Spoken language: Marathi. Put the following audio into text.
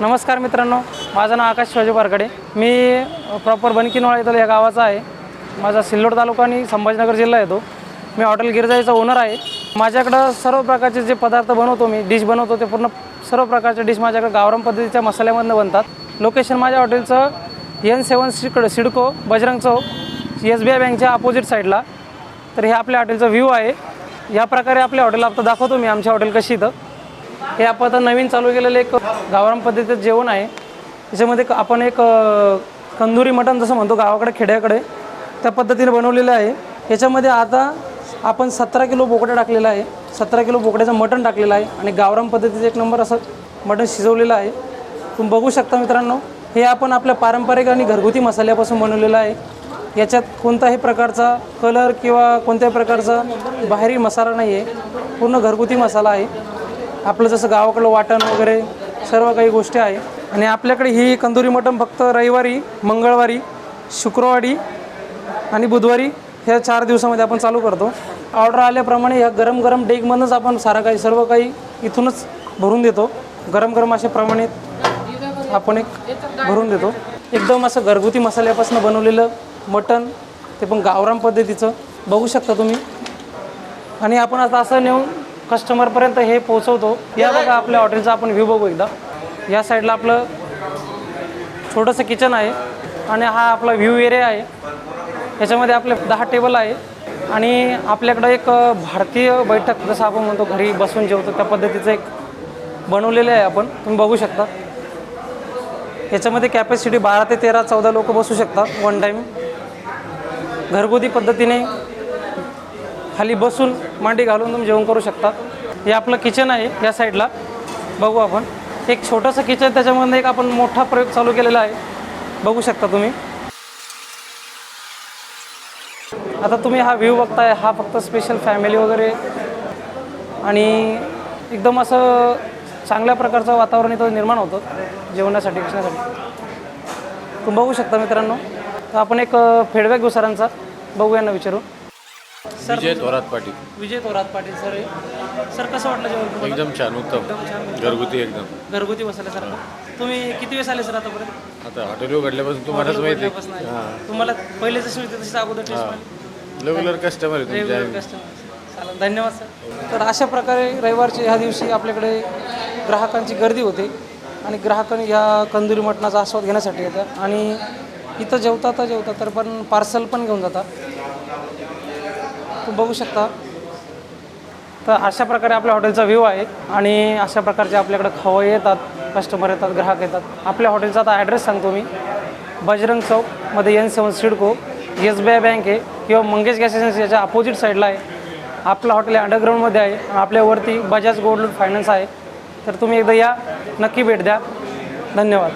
नमस्कार मित्रांनो माझं नाव आकाश शिवाजी पारकडे मी प्रॉपर बनकिनवाळा इथं या गावाचा आहे. माझा सिल्लोड तालुका आणि संभाजीनगर जिल्हा येतो. मी हॉटेल गिरजाईचा ओनर आहे. माझ्याकडं सर्व प्रकारचे जे पदार्थ बनवतो मी डिश बनवतो ते पूर्ण सर्व प्रकारचे डिश माझ्याकडे गावराम पद्धतीच्या मसाल्यामधनं बनतात. लोकेशन माझ्या हॉटेलचं N seven सिकड CIDCO Bajrang Chowk S B I बँकच्या अपोजिट साईडला तर हे आपल्या हॉटेलचा व्ह्यू आहे. या प्रकारे आपल्या हॉटेल आता दाखवतो मी आमच्या हॉटेल कशी इथं. हे आपण आता नवीन चालू केलेलं एक गावराम पद्धतीचं जेवण आहे. त्याच्यामध्ये आपण एक कंदुरी मटण जसं म्हणतो गावाकडे खेड्याकडे त्या पद्धतीने बनवलेलं आहे. याच्यामध्ये आता आपण सतरा किलो बोकडा टाकलेला आहे. सतरा किलो बोकड्याचं मटण टाकलेलं आहे आणि गावराम पद्धतीचं एक नंबर असं मटण शिजवलेलं आहे. तुम्ही बघू शकता मित्रांनो हे आपण आपल्या पारंपरिक आणि घरगुती मसाल्यापासून बनवलेलं आहे. याच्यात कोणताही प्रकारचा कलर किंवा कोणत्याही प्रकारचा बाहेरी मसाला नाही आहे पूर्ण घरगुती मसाला आहे. आपलं जसं गावाकडलं वाटण वगैरे सर्व काही गोष्टी आहे. आणि आपल्याकडे ही कंदुरी मटण फक्त रविवारी मंगळवारी शुक्रवारी आणि बुधवारी ह्या चार दिवसामध्ये आपण चालू करतो. ऑर्डर आल्याप्रमाणे ह्या गरम गरम डेगमधूनच आपण सारा काही सर्व काही इथूनच भरून देतो. गरम गरम अशाप्रमाणे आपण एक भरून देतो. एकदम असं घरगुती मसाल्यापासून बनवलेलं मटण ते पण गावराम पद्धतीचं. बघू शकता तुम्ही. आणि आपण आता असं नेऊन कस्टमरपर्यंत हे पोहोचवतो. या बघा आपल्या हॉटेलचा आपण व्ह्यू बघू एकदा. या साईडला आपलं छोटंसं किचन आहे आणि हा आपला व्ह्यू एरिया आहे. याच्यामध्ये आपले दहा टेबल आहे आणि आपल्याकडं एक भारतीय बैठक जसं आपण म्हणतो घरी बसून जेवतो त्या पद्धतीचं एक बनवलेलं आहे आपण. तुम्ही बघू शकता. याच्यामध्ये कॅपॅसिटी बारा ते तेरा चौदा लोक बसू शकतात वन टाईम घरगुती पद्धतीने खाली बसून मांडी घालून तुम्ही जेवण करू शकता. हे आपलं किचन आहे या साईडला बघू आपण. एक छोटंसं किचन त्याच्यामध्ये एक आपण मोठा प्रयोग चालू केलेला आहे. बघू शकता तुम्ही. आता तुम्ही हा व्ह्यू बघताय हा फक्त स्पेशल फॅमिली वगैरे. आणि एकदम असं चांगल्या प्रकारचं वातावरण इथं निर्माण होतं जेवणासाठी बसण्यासाठी तुम्ही बघू शकता मित्रांनो. तर आपण एक फीडबॅक घेऊ सरांचा. बघूया ना विचारू sir Vijay Thorat Patil. Vijay Thorat Patil sir. Sir कसं वाटलं जेवण तुम्हाला? एकदम छान उत्तम. घरगुती एकदम. घरगुती बसल्यासारखं तुम्ही किती वेळेस आले सर आतापर्यंत? आता हॉटेल उघडल्यापासून तुम्हालाच माहिती आहे. तुम्हाला पहिले जशी होती तशी अगोदर टेस्ट मिळाली रेग्युलर कस्टमर आहे तुमच्या. रेग्युलर कस्टमर चालेल धन्यवाद सर. तर अशा प्रकारे रविवारच्या ह्या दिवशी आपल्याकडे ग्राहकांची गर्दी होते आणि ग्राहकांनी ह्या कंदुरी मटणाचा आस्वाद घेण्यासाठी येतात. आणि इथं जेवता तर जेवता तर पण पार्सल पण घेऊन जातात. बघू शकता. तर अशा प्रकारे आपल्या हॉटेलचा व्ह्यू आहे आणि अशा प्रकारचे आपल्याकडे खवं येतात कस्टमर येतात ग्राहक येतात. आपल्या हॉटेलचा आता ॲड्रेस सांगतो मी. बजरंग चौकमध्ये N seven CIDCO S B I bank आहे किंवा मंगेश गॅस एजन्सी याच्या अपोजिट साईडला आहे. आपलं हॉटेल अंडरग्राऊंडमध्ये आहे. आपल्यावरती बजाज गोल्ड फायनान्स आहे. तर तुम्ही एकदा या. नक्की भेट द्या. धन्यवाद.